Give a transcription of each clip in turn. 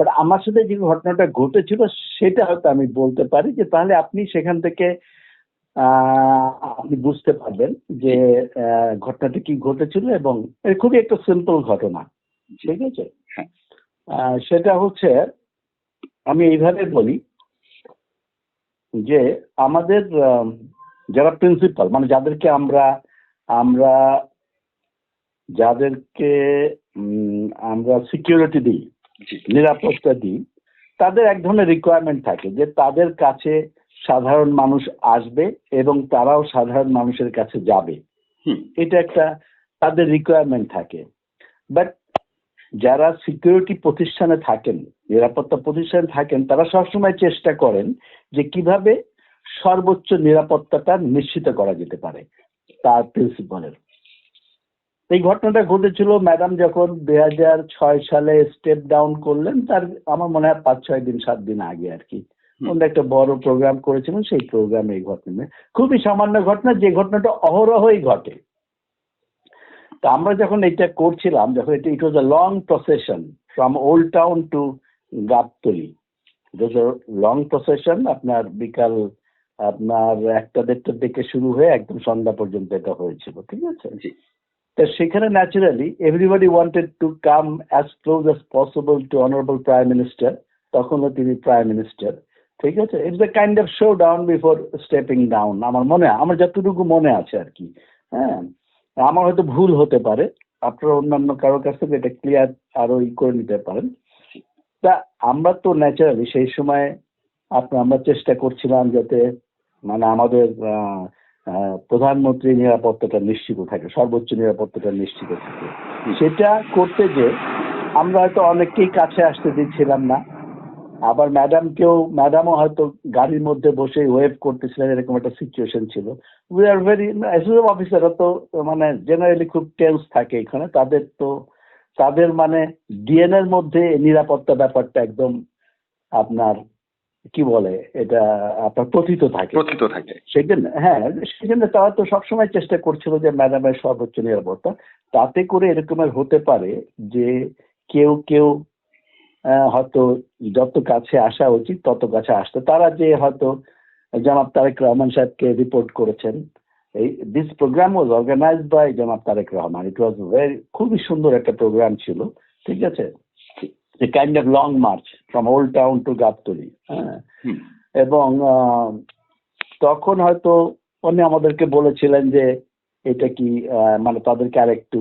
But আমার সাথে যে ঘটনাটা ঘটেছিল সেটা হয়তো আমি বলতে পারি যে তাহলে আপনি সেখান থেকে আহ, আপনি বুঝতে পারবেন যে ঘটনাটা কি ঘটেছিল এবং খুবই একটা সিম্পল ঘটনা ঠিক আছে হ্যাঁ। সেটা হচ্ছে আমি এইভাবে বলি যে আমাদের যারা প্রিন্সিপাল মানে যাদেরকে আমরা আমরা যাদেরকে আমরা সিকিউরিটি দিই নিরাপত্তা দিই। তাদের এক ধরনের রিকোয়ারমেন্ট থাকে যে তাদের কাছে সাধারণ মানুষ আসবে এবং তারাও সাধারণ মানুষের কাছে যাবে। এটা একটা তাদের রিকোয়ারমেন্ট থাকে। বাট যারা সিকিউরিটি প্রতিষ্ঠানে থাকেন নিরাপত্তা প্রতিষ্ঠানে থাকেন তারা সবসময় চেষ্টা করেন যে কীভাবে সর্বোচ্চ নিরাপত্তাটা নিশ্চিত করা যেতে পারে। তার প্রিন্সিপালের এই ঘটনাটা ঘটেছিল ম্যাডাম যখন দুই হাজার ছয় সালে স্টেপ ডাউন করলেন তার আমার মনে হয় পাঁচ ছয় দিন সাত দিন আগে আর কি। ওনারা একটা বড় প্রোগ্রাম করেছিলেন সেই প্রোগ্রামে এই ঘটনা খুবই সামান্য ঘটনা যে ঘটনাটা অহরহই ঘটে। তা আমরা যখন এটা করছিলাম যখন এটা it was a long procession from old town to Gabtali it was a long procession আপনার বিকাল আপনার একটা দেড়টার দিকে শুরু হয়ে একদম সন্ধ্যা পর্যন্ত এটা হয়েছিল ঠিক আছে? সেখানে naturally everybody wanted to come as close as possible to honourable prime minister তখনও তিনি প্রাইম মিনিস্টার ঠিক আছে? It's a kind of show down before stepping down আমার মনে, আমার যতটুকু মনে আছে আর কি হ্যাঁ? আমার হয়তো ভুল হতে পারে, আপনারা অন্যান্য কারোর কাছ থেকে এটা ক্লিয়ার আরও ই করে নিতে পারেন। তা আমরা তো ন্যাচারালি সেই সময় আপনার, আমরা চেষ্টা করছিলাম যাতে মানে আমাদের প্রধানমন্ত্রী নিরাপত্তাটা নিশ্চিত থাকে, সর্বোচ্চ নিরাপত্তাটা নিশ্চিত থাকে। সেটা করতে যে আমরা হয়তো অনেককেই কাছে আসতে দিচ্ছিলাম না। আবার ম্যাডামকেও, ম্যাডামও হয়তো গাড়ির মধ্যে বসে ওয়েভ করতেছিলেন, এরকম একটা সিচুয়েশন ছিল। উই আর ভেরি অ্যাসোসিয়েট অফিসাররা তো মানে জেনারেলি খুব টেন্স থাকে এখানে। তাদের তো, তাদের মানে ডিএনএর মধ্যে নিরাপত্তা ব্যাপারটা একদম আপনার কি বলে এটা আপনার প্রথিত থাকে। প্রথিত থাকে। সেই জন্য হ্যাঁ সেই জন্য তারা তো সবসময় চেষ্টা করছিল যে ম্যাডামের সর্বোচ্চ নিরাপত্তা। তাতে করে এরকমের হতে পারে যে কেউ কেউ হয়তো যত কাছে আসা উচিত তত কাছে আসতে। তারা যে হয়তো জনাব তারেক রহমান সাহেবকে রিপোর্ট করেছেন এই this programme was organised by জনাব Tareque Rahman. It was very খুবই সুন্দর একটা প্রোগ্রাম ছিল। ঠিক আছে? A kind of long march from old town to Gabtali হ্যাঁ? এবং তখন হয়তো উনি আমাদেরকে বলেছিলেন যে এটা কি মানে তাদেরকে আর একটু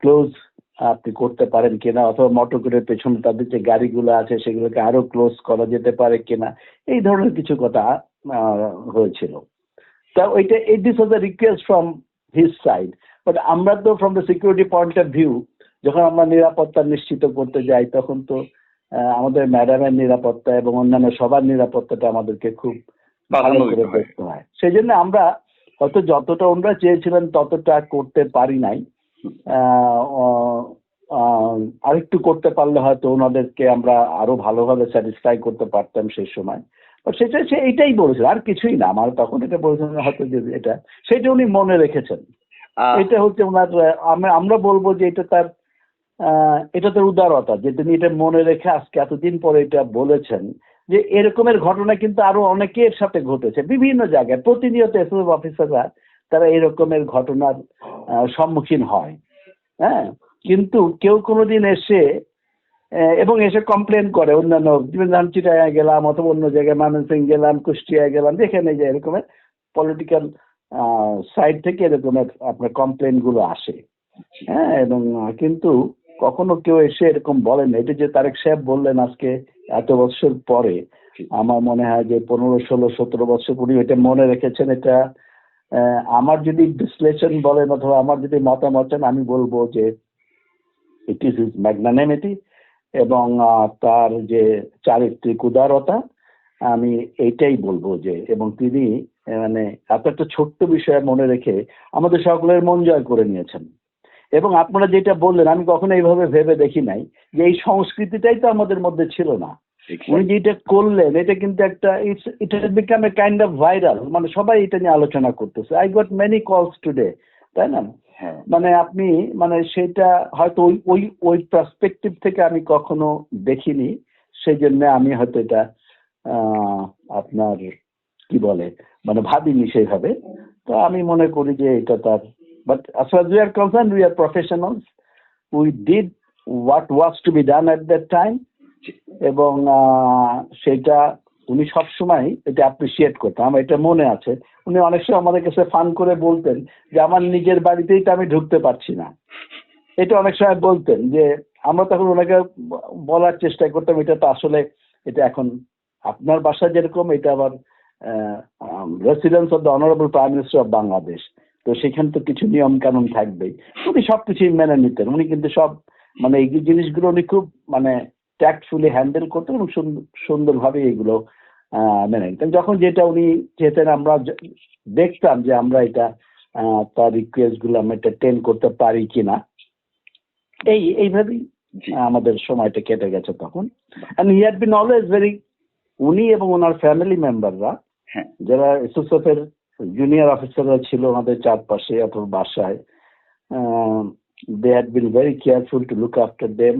ক্লোজ আপনি করতে পারেন কিনা অথবা মোটর করে পেছনে তাদের যে গাড়িগুলো আছে সেগুলোকে আরও ক্লোজ করা যেতে পারে কিনা এই ধরনের কিছু কথা হয়েছিল। তা ওইটা this was the request from his side but আমরা তো from the security point of view যখন আমরা নিরাপত্তা নিশ্চিত করতে যাই তখন তো আমাদের ম্যাডামের নিরাপত্তা এবং অন্যান্য সবার নিরাপত্তাটা আমাদেরকে খুব ভালো করে হয়। দেখতে হয়। সেই জন্য আমরা হয়তো যতটা ওনারা চেয়েছিলেন ততটা করতে পারি নাই। আরেকটু করতে পারলে হয়তো ওনাদেরকে আমরা আরও ভালোভাবে স্যাটিসফাই করতে পারতাম সেই সময়। সেটা সে এইটাই বলেছিল। আর কিছুই না। আমার তখন এটা বলেছিলেন হয়তো যে এটা সেটা উনি মনে রেখেছেন। এটা হচ্ছে ওনার আমরা আমরা বলব যে এটা তার এটা তার উদারতা, যে তিনি এটা মনে রেখে আজকে এতদিন পরে এটা বলেছেন, যে এরকমের ঘটনা কিন্তু আরও অনেকের সাথে ঘটেছে, বিভিন্ন জায়গায়। প্রতিনিয়ত এসএসএফ অফিসাররা তারা এরকমের ঘটনার সম্মুখীন হয়। হ্যাঁ? কিন্তু কেউ কোনোদিন এসে এবং এসে কমপ্লেন করে অন্যান্য যেমন চিটায় গেলাম অথবা অন্য জায়গায় ময়মনসিং গেলাম, কুষ্টিয়ায় গেলাম যেখানে যে এরকমের পলিটিক্যাল সাইড থেকে এরকমের আপনার কমপ্লেনগুলো আসে। হ্যাঁ? এবং, কিন্তু কখনো কেউ এসে এরকম বলেন এটা যে তারেক সাহেব বললেন আজকে এত বছর পরে আমার মনে হয় যে পনেরো ষোলো সতেরো বছর উনি এটা মনে রেখেছেন। এটা আমার যদি বিশ্লেষণ বলেন অথবা আমার যদি মতামত আমি বলব যে ইট ইজ ইজ ম্যাগনানিমিটি এবং তার যে চারিত্রিক উদারতা আমি এইটাই বলব যে এবং তিনি মানে এত একটা ছোট্ট বিষয় মনে রেখে আমাদের সকলের মন জয় করে নিয়েছেন। এবং আপনারা যেটা বললেন আমি কখনো এইভাবে ভেবে দেখি নাই যে এই সংস্কৃতিটাই তো আমাদের মধ্যে ছিল না। উনি যেটা করলেন এটা কিন্তু একটা it's it has become a kind of viral মানে সবাই এটা নিয়ে আলোচনা করতেছে। I got many calls today তাই না? হ্যাঁ। মানে আপনি মানে সেটা হয়তো ওই ওই ওই পার্সপেক্টিভ থেকে আমি কখনো দেখিনি সেই জন্য আমি হয়তো এটা আহ, আপনার কি বলে মানে ভাবিনি সেইভাবে। তো আমি মনে করি যে এটা তার but as far as we are concerned, we are professionals. We did what was to be done at that time. এবং সেটা উনি সবসময় এটা অ্যাপ্রিসিয়েট করতেন। আমার এটা মনে আছে। উনি অনেক সময় আমাদের কাছে ফান করে বলতেন যে, আমার নিজের বাড়িতেই তো আমি ঢুকতে পারছি না। এটা অনেক সময় বলতেন যে, আমরা তখন ওনাকে বলার চেষ্টা করতাম, এটা তো আসলে, এটা এখন আপনার বাসা যেরকম, এটা আবার residence of the honourable prime minister of Bangladesh তো সেখানে তো কিছু নিয়ম কানুন থাকবেই। উনি সবকিছুই মেনে নিতেন। উনি কিন্তু সব মানে এই জিনিসগুলো উনি খুব মানে ট্যাক্টফুলি হ্যান্ডেল করতেন এবং সুন্দর- সুন্দরভাবে এগুলো মেনে নিতেন। যখন যেটা উনি চেতেন আমরা দেখতাম যে আমরা এটা তার রিকোয়েস্টগুলো আমরা এটা টেন করতে পারি কিনা। এই এইভাবেই আমাদের সময়টা কেটে গেছে তখন। And he had been always very উনি এবং ওনার ফ্যামিলি মেম্বাররা যারা এসএসএফ এর জুনিয়র অফিসাররা ছিল আমাদের চারপাশে অথবা বাসায়। They had been very careful to look after them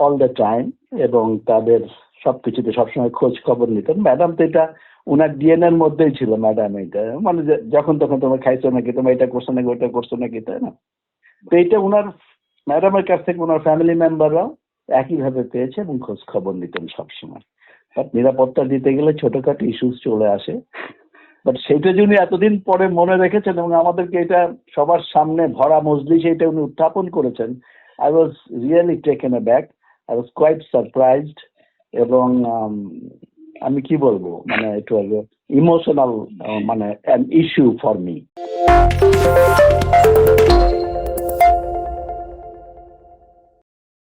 all the time এবং তাদের সবকিছুতে সবসময় খোঁজ খবর নিতেন। ম্যাডাম তো এটা ওনার ডিএনএর মধ্যেই ছিল ম্যাডাম এটা। মানে যখন তখন তোমরা খাইছো নাকি? তোমরা এটা করছ নাকি ওটা করছ নাকি, তাই না? তো এটা ওনার ম্যাডামের কাছ থেকে ওনার ফ্যামিলি মেম্বাররাও একইভাবে পেয়েছে এবং খোঁজ খবর নিতেন সবসময়। নিরাপত্তা দিতে গেলে ছোটখাটো ইস্যুস চলে আসে। বাট সেটা যিনি এতদিন পরে মনে রেখেছেন এবং আমাদেরকে এটা সবার সামনে ভরা মজলি এটা উনি উত্থাপন করেছেন I was really taken aback I was quite surprised এবং um, আমি কি বলব মানে ওয়াজ ইমোশনাল মানে অ্যান ইস্যু ফর মি